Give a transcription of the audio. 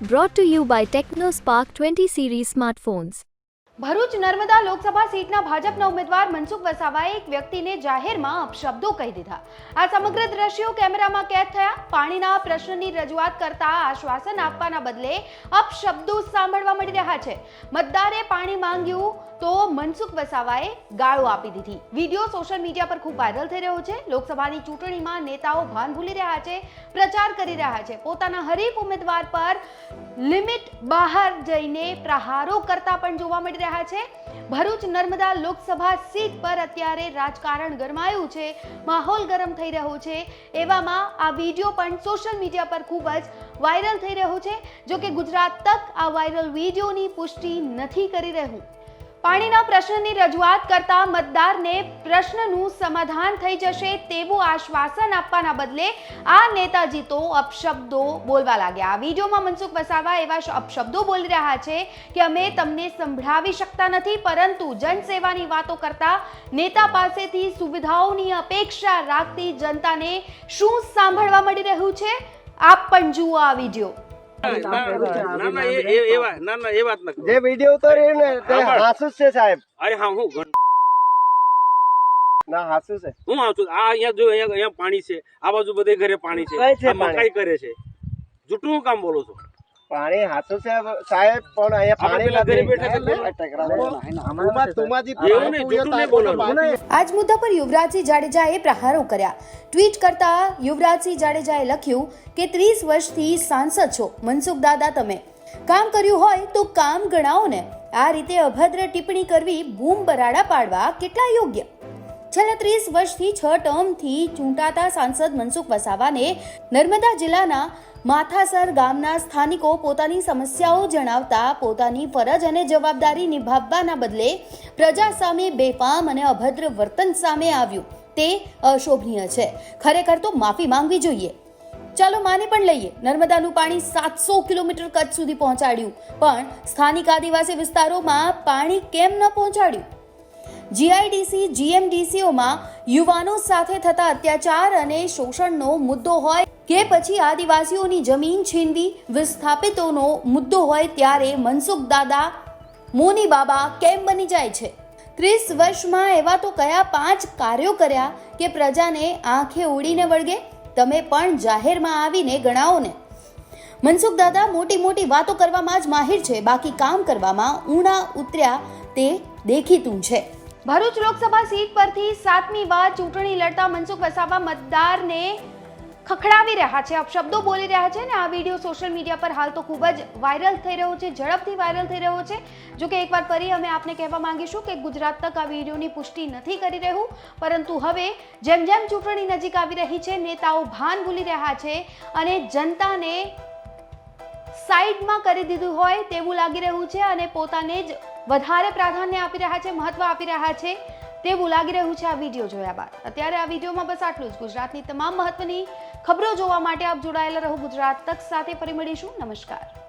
Brought to you by TechnoSpark 20 series smartphones. Bharuch Narmada Lok Sabha સીટના ભાજપના ઉમેદવાર મનસુખ વસાવાએ એક વ્યક્તિને જાહેરમાં અપશબ્દો કહી દીધા. આ સમગ્ર દ્રશ્યો કેમેરામાં કેદ થયા. પાણીના પ્રશ્નની રજૂઆત કરતા આશ્વાસન આપવાના બદલે અપશબ્દો સાંભળવા મળી રહ્યા છે. મતદારે પાણી માંગ્યું તો મનસુખ વસાવાએ ગાળો આપી દીધી. વીડિયો સોશિયલ મીડિયા પર ખૂબ વાયરલ થઈ રહ્યો છે. લોકસભાની ચૂંટણીમાં નેતાઓ ભાન ભૂલી રહ્યા છે, પ્રચાર કરી રહ્યા છે. પોતાના હરીફ ઉમેદવાર પર લિમિટ બહાર જઈને પ્રહારો કરતા પણ જોવા મળી રહ્યા છે. ભરૂચ નર્મદા લોકસભા સીટ પર અત્યારે રાજકારણ ગરમાયું છે, માહોલ ગરમ થઈ રહ્યો છે. એવામાં આ વીડિયો પણ સોશિયલ મીડિયા પર ખૂબ જ વાયરલ થઈ રહ્યો છે. જો કે ગુજરાત તક આ વાયરલ વિડીયોની પુષ્ટિ નથી કરી રહ્યું. પાણીના પ્રશ્નની રજૂઆત કરતા મતદારને પ્રશ્નનું સમાધાન થઈ જશે તેવું આશ્વાસન આપવાના બદલે આ નેતાજી તો અપશબ્દો બોલવા લાગ્યા. આ વિડીયોમાં મનસુખ વસાવા એવા અપશબ્દો બોલી રહ્યા છે કે અમે તમને સંભળાવી શકતા નથી, પરંતુ જનસેવાની વાતો કરતા નેતા પાસેથી સુવિધાઓની અપેક્ષા રાખતી જનતાને શું સાંભળવા મળી રહ્યું છે? આપ પણ જુઓ આ વીડિયો. જે વીડિયો ઉતાર્યો ને તે હાસુ છે સાહેબ. અરે હા હું ના હાસુ છે. હું આવું છું. આ અહીંયા જો અહીંયા પાણી છે. આ બાજુ બધે ઘરે પાણી છે. કઈ મકાઈ કરે છે. જૂઠું હું કામ બોલો છો? પાણી હાસુ છે સાહેબ પણ અહીંયા પાણી આજ મુદ્દા પર યુવરાજસિંહ જાડેજાએ પ્રહારો કર્યા. ટ્વીટ કરતા યુવરાજસિંહ જાડેજાએ લખ્યું કે ત્રીસ વર્ષથી સાંસદ છો. મનસુખ દાદા તમે. કામ કર્યું હોય તો કામ ગણાવો ને આ રીતે અભદ્ર ટિપ્પણી કરવી બૂમ બરાડા પાડવા કેટલા યોગ્ય? છેલ્લા ત્રીસ વર્ષથી છ ટર્મથી ચૂંટાતા સાંસદ મનસુખ વસાવાને નર્મદા જિલ્લાના માથાસર ગામના સ્થાનિકો પોતાની સમસ્યાઓ જણાવતા પોતાની ફરજ અને જવાબદારી નિભાવવાના બદલે પ્રજા સામે બેફામ અને અભદ્ર વર્તન સામે આવ્યું. તે અશોભનીય છે. ખરેખર તો માફી માંગવી જોઈએ. ચાલો માને પણ લઈએ. નર્મદાનું પાણી સાતસો કિલોમીટર કચ્છ સુધી પહોંચાડ્યું. પણ સ્થાનિક આદિવાસી વિસ્તારોમાં પાણી કેમ ન પહોંચાડ્યું? જીઆઈડીસી, જીએમડીસીઓમાં યુવાનો સાથે થતા અત્યાચાર અને શોષણનો મુદ્દો હોય કે પછી આદિવાસીઓની જમીન છીનવી વિસ્થાપિતોનો મુદ્દો હોય ત્યારે મનસુખ દાદા, મોની બાબા કેમ બની જાય છે? ત્રીસ વર્ષમાં એવા તો કયા પાંચ કાર્યો કર્યા કે પ્રજાને આંખે ઉડીને વળગે? તમે પણ જાહેરમાં આવીને ગણાવો ને મનસુખ દાદા, મોટી મોટી વાતો કરવામાં જ માહિર છે. બાકી કામ કરવામાં ઊણા ઉતર્યા તે દેખીતું છે. ભરૂચ લોકસભા સીટ પરથી સાતમી વાર ચૂંટણી લડતા મનસુખ વસાવા મતદારને ખખડાવી રહ્યા છે, અપશબ્દો બોલી રહ્યા છે ને આ વીડિયો સોશિયલ મીડિયા પર હાલ તો ખૂબ જ વાયરલ થઈ રહ્યો છે, ઝડપથી વાયરલ થઈ રહ્યો છે. જો કે એકવાર ફરી અમે આપને કહેવા માંગીશું કે ગુજરાત તક આ વિડીયોની પુષ્ટિ નથી કરી રહ્યું, પરંતુ હવે જેમ જેમ ચૂંટણી નજીક આવી રહી છે, નેતાઓ ભાન ભૂલી રહ્યા છે અને જનતાને સાઈડમાં કરી દીધું હોય તેવું લાગી રહ્યું છે અને પોતાને જ વધારે પ્રાધાન્ય આપી રહ્યા છે, મહત્વ આપી રહ્યા છે તેવું લાગી રહ્યું છે આ વીડિયો જોયા બાદ. અત્યારે આ વિડીયોમાં બસ આટલું જ. ગુજરાતની તમામ મહત્વની ખબરો જોવા માટે આપ જોડાયેલા રહો ગુજરાત તક સાથે. ફરી મળીશું. નમસ્કાર.